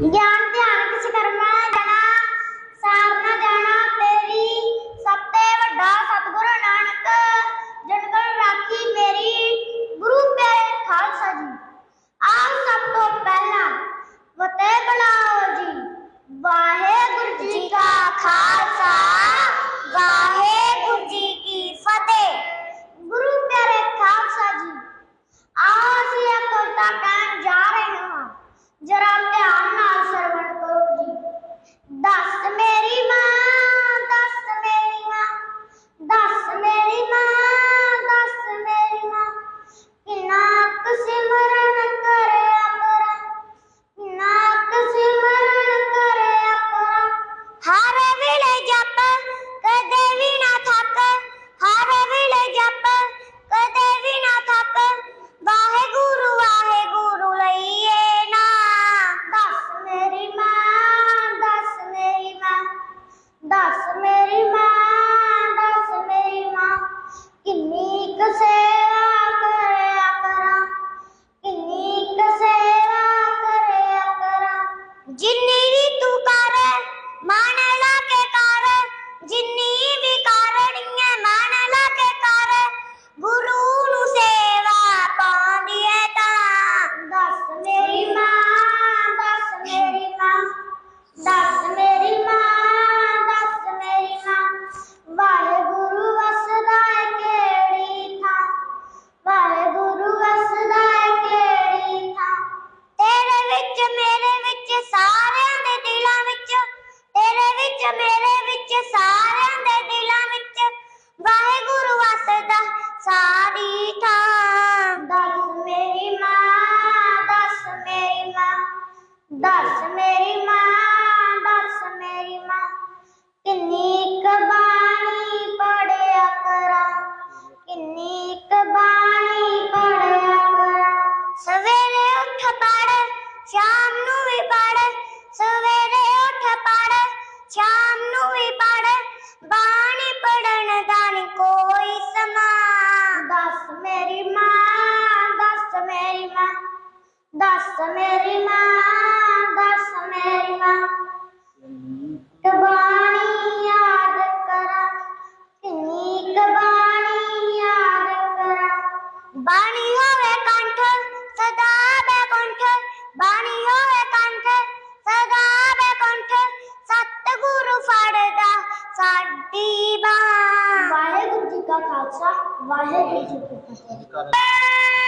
呀 Entonces ही दस मेरी माँ, दस मेरी माँ, दस मेरी माँ, दस मेरी माँ। किन्नी कबानी पढ़े पढ़े शाम उठ पढ़, शाम दस मेरी माँ दस मेरी माँ। कबाणी याद करा किन्नी कबाणी याद करा। बाणी होवे कंठ सदा बे कंठ। बाणी होवे कंठ सदा बे कंठ। सतगुरु फाड़दा साडी बाण। वाहेगुरु जी का खालसा वाहे गुरु जी की फतेह